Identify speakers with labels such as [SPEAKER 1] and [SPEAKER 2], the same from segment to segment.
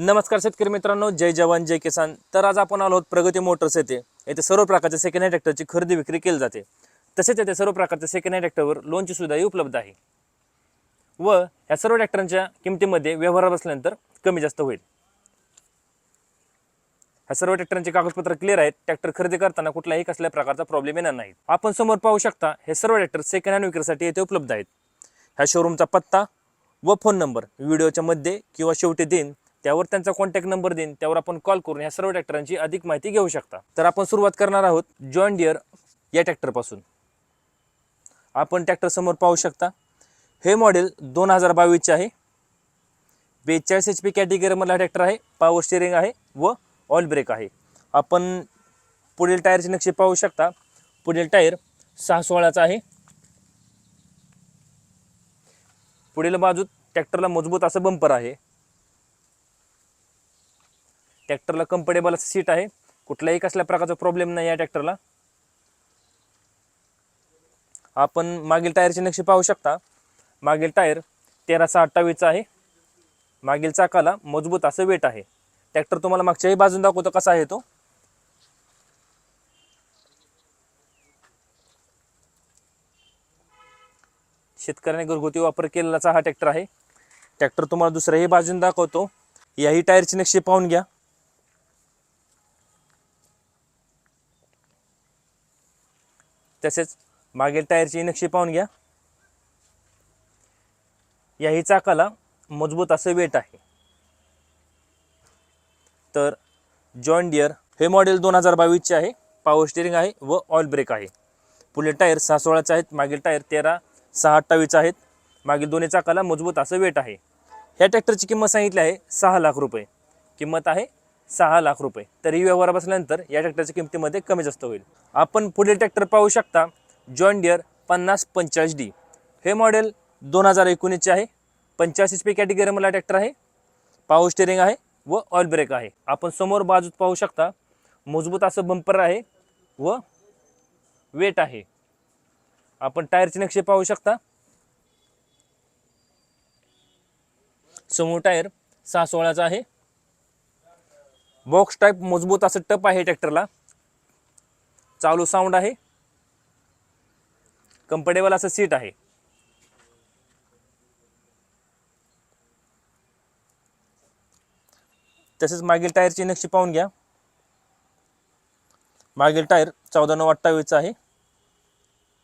[SPEAKER 1] नमस्कार शेतकरी मित्रांनो जय जवान जय किसान. तर आज आपण आलो आहोत प्रगती मोटर्स येथे. येथे सर्व प्रकारच्या सेकंड हँड ट्रॅक्टरची खरेदी विक्री केली जाते. तसेच येथे सर्व प्रकारच्या सेकंड हँड ट्रॅक्टरवर लोनची सुविधाही उपलब्ध आहे. व ह्या सर्व ट्रॅक्टरांच्या किमतीमध्ये व्यवहार बसल्यानंतर कमी जास्त होईल. ह्या सर्व ट्रॅक्टरांचे कागदपत्र क्लिअर आहेत. ट्रॅक्टर खरेदी करताना कुठल्याही कसल्या प्रकारचा प्रॉब्लेम येणार नाही. आपण समोर पाहू शकता हे सर्व ट्रॅक्टर सेकंड हँड विक्रीसाठी येथे उपलब्ध आहेत. ह्या शोरूमचा पत्ता व फोन नंबर व्हिडिओच्या मध्ये किंवा शेवटी देईन त्यावर त्यांचा कॉन्टॅक्ट नंबर देईन त्यावर आपण कॉल करून ह्या सर्व ट्रॅक्टरांची अधिक माहिती घेऊ शकता. तर आपण सुरुवात करणार आहोत जॉन डिअर या ट्रॅक्टरपासून आपण ट्रॅक्टर समोर पाहू शकता. हे मॉडेल दोन हजार बावीसचे आहे. बेचाळीस एच पी कॅटेगरीमधला ट्रॅक्टर आहे पॉवर स्टिअरिंग आहे व ऑइल ब्रेक आहे. आपण पुढील टायरचे नक्षी पाहू शकता. पुढील टायर सहा सोळाचा आहे. पुढील बाजूत ट्रॅक्टरला मजबूत असं बंपर आहे. ट्रॅक्टरला कम्फर्टेबल असं सीट आहे. कुठलाही कसल्या प्रकारचा प्रॉब्लेम नाही या ट्रॅक्टरला आपण मागील टायरची नक्षी पाहू शकता. मागील टायर तेराशे अठ्ठावीसचा आहे. मागील चाकाला मजबूत असं वेट आहे. ट्रॅक्टर तुम्हाला मागच्याही बाजून दाखवतो कसा आहे तो. शेतकऱ्याने घरगुती वापर केलेलाचा हा ट्रॅक्टर आहे. ट्रॅक्टर तुम्हाला दुसऱ्याही बाजून दाखवतो. याही टायरची नक्षी पाहून घ्या. तसेच मागील टायरची नक्षी पाहून घ्या. याही चाकाला मजबूत असं वेट आहे. तर जॉन डियर हे मॉडेल दोन हजार बावीसचे आहे. पॉवर स्टेरिंग आहे व ऑइल ब्रेक आहे. पुढे टायर सहा सोळाचे आहेत. मागील टायर तेरा सहा अठ्ठावीस आहेत. मागील दोन्ही चाकाला मजबूत असं वेट आहे. ह्या ट्रॅक्टरची किंमत सांगितली आहे सहा लाख रुपये. किंमत आहे सहा लाख रुपये. तरी व्यवहार बसल्यानंतर या ट्रॅक्टरच्या किमतीमध्ये कमी जास्त होईल. आपण पुढील ट्रॅक्टर पाहू शकता जॉन डिअर पन्नास पंचाळीस डी हे मॉडेल दोन हजार एकोणीसचे आहे. पंचाळीस एच पी कॅटेगरीमधला ट्रॅक्टर आहे. पॉवर स्टेरिंग आहे व ऑइल ब्रेक आहे. आपण समोर बाजूत पाहू शकता मजबूत असं बंपर आहे व वेट आहे. आपण टायरचे नक्षे पाहू शकता. समोर टायर सहा सोळाचा आहे. बॉक्स टाईप मजबूत असं टप आहे ट्रॅक्टरला चालू साऊंड आहे. कम्फर्टेबल असं सीट आहे. तसेच मागील टायरची नक्षी पाहून घ्या. मागील टायर चौदा नऊ अठ्ठावीसचा आहे.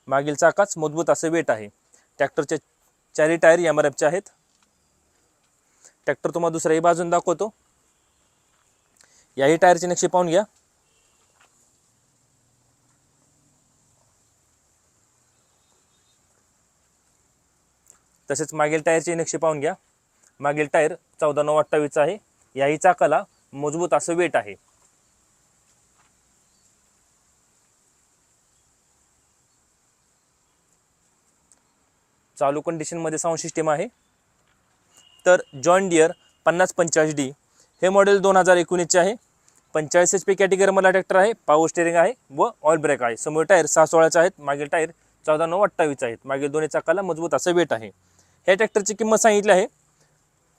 [SPEAKER 1] मागील चाकाच मजबूत असं वेट आहे. ट्रॅक्टरचे चारही टायर एम आर एफचे आहेत. ट्रॅक्टर तुम्हाला दुसऱ्याही बाजून दाखवतो. याही टायरची नक्षी पाहून घ्या. तसेच मागील टायरची नक्षी पाहून घ्या. मागील टायर चौदा नऊ अठ्ठावीसचा आहे. याही चाकाला मजबूत असं वेट आहे. चालू कंडिशनमध्ये साऊंड सिस्टीम आहे. तर जॉन डिअर पन्नास पंचेचाळीस डी हे मॉडेल दोन हजार एकोणीसचे आहे. पंचेचाळीस एच पी कॅटेगरीमधला ट्रॅक्टर आहे पावर स्टेअरिंग आहे व ऑइल ब्रेक आहे. समोर टायर सहा सोळाचे आहेत मागील टायर चौदा नऊ अठ्ठावीस आहेत. मागील दोन्ही चाकाला मजबूत असं वेट आहे. ह्या ट्रॅक्टरची किंमत सांगितली आहे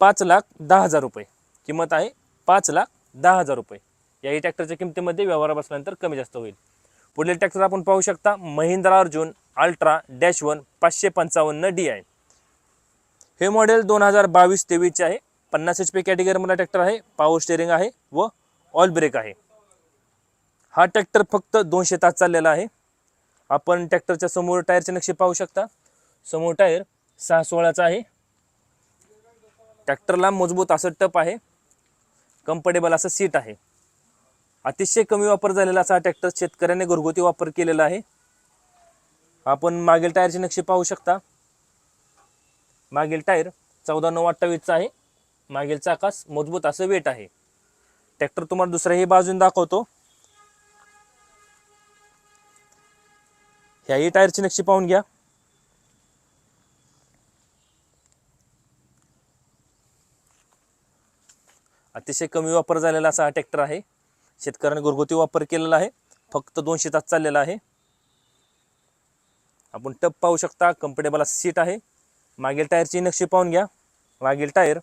[SPEAKER 1] पाच लाख दहा हजार रुपये. किंमत आहे पाच लाख दहा हजार रुपये. याही ट्रॅक्टरच्या किमतीमध्ये व्यवहार बसल्यानंतर कमी जास्त होईल. पुढील ट्रॅक्टर आपण पाहू शकता Mahindra Arjun ultra dash one पाचशे पंचावन्न डी आहे. हे मॉडेल दोन हजार बावीस तेवीसचे आहे. पन्नास एच पी कॅटेगरीमधला ट्रॅक्टर आहे पावर स्टेअरिंग आहे व ऑल ब्रेक आहे. हा ट्रॅक्टर फक्त दोनशे तास चाललेला आहे. आपण ट्रॅक्टरच्या समोर टायरचे नक्षी पाहू शकता. समोर टायर सहा सोळाचा आहे. ट्रॅक्टरला मजबूत असं टप आहे. कम्फर्टेबल असं सीट आहे. अतिशय कमी वापर झालेला असा हा ट्रॅक्टर शेतकऱ्याने घरगुती वापर केलेला आहे. आपण मागील टायरचे नक्षी पाहू शकता. मागील टायर चौदा नऊ अठ्ठावीसचा आहे. मागील चाकास मजबूत असं वेट आहे. ट्रॅक्टर तुम्हाला दुसऱ्याही बाजून दाखवतो. ह्याही टायरची नक्षी पाहून घ्या. अतिशय कमी वापर झालेला असा हा ट्रॅक्टर आहे. शेतकऱ्याने घरगुती वापर केलेला आहे. फक्त दोनशे तास चाललेला आहे. आपण टप पाहू शकता कम्फर्टेबल असं सीट आहे. मागील टायरची नक्षी पाहून घ्या. मागील टायर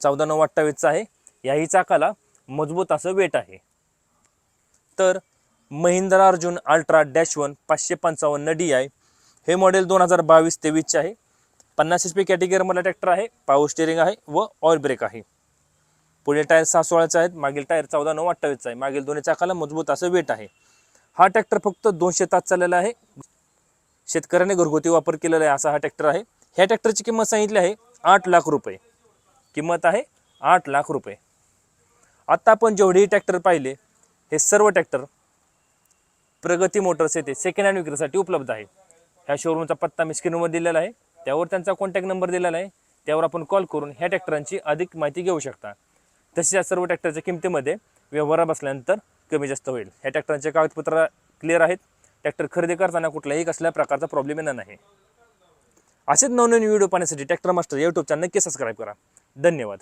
[SPEAKER 1] चौदा नऊ अठ्ठावीसचा आहे. याही चाकाला मजबूत असं वेट आहे. तर Mahindra Arjun ultra dash one पाचशे पंचावन्न डी आय हे मॉडेल दोन हजार बावीस तेवीसचे आहे. पन्नास एच पी कॅटेगरीमधला ट्रॅक्टर आहे पावर स्टेअरिंग आहे व ऑइल ब्रेक आहे. पुढे टायर सहा सोळाचे आहेत मागील टायर चौदा नऊ अठ्ठावीसचा आहे. मागील दोन्ही चाकाला मजबूत असं वेट आहे. हा ट्रॅक्टर फक्त दोनशे तास चाललेला आहे. शेतकऱ्याने घरगुती वापर केलेला आहे असा हा ट्रॅक्टर आहे. ह्या ट्रॅक्टरची किंमत सांगितली आहे आठ लाख रुपये. किंमत आहे आठ लाख रुपये. आत्ता आपण जेवढेही ट्रॅक्टर पाहिले हे सर्व ट्रॅक्टर प्रगती मोटर्स येथे सेकंड हँड विक्रीसाठी उपलब्ध आहे ह्या शोरूमचा पत्ता मी स्क्रीनवर दिलेला आहे. त्यावर त्यांचा कॉन्टॅक्ट नंबर दिलेला आहे. त्यावर आपण कॉल करून ह्या ट्रॅक्टरांची अधिक माहिती घेऊ शकता. तसेच या सर्व ट्रॅक्टरच्या किमतीमध्ये व्यवहार बसल्यानंतर कमी जास्त होईल. ह्या ट्रॅक्टरांचे कागदपत्र क्लिअर आहेत. ट्रॅक्टर खरेदी करताना कुठल्याही कसल्या प्रकारचा प्रॉब्लेम येणार नाही. असेच नवनवीन व्हिडिओ पाहण्यासाठी ट्रॅक्टर मास्टर यूट्यूब चॅनल नक्की सबस्क्राईब करा. धन्यवाद.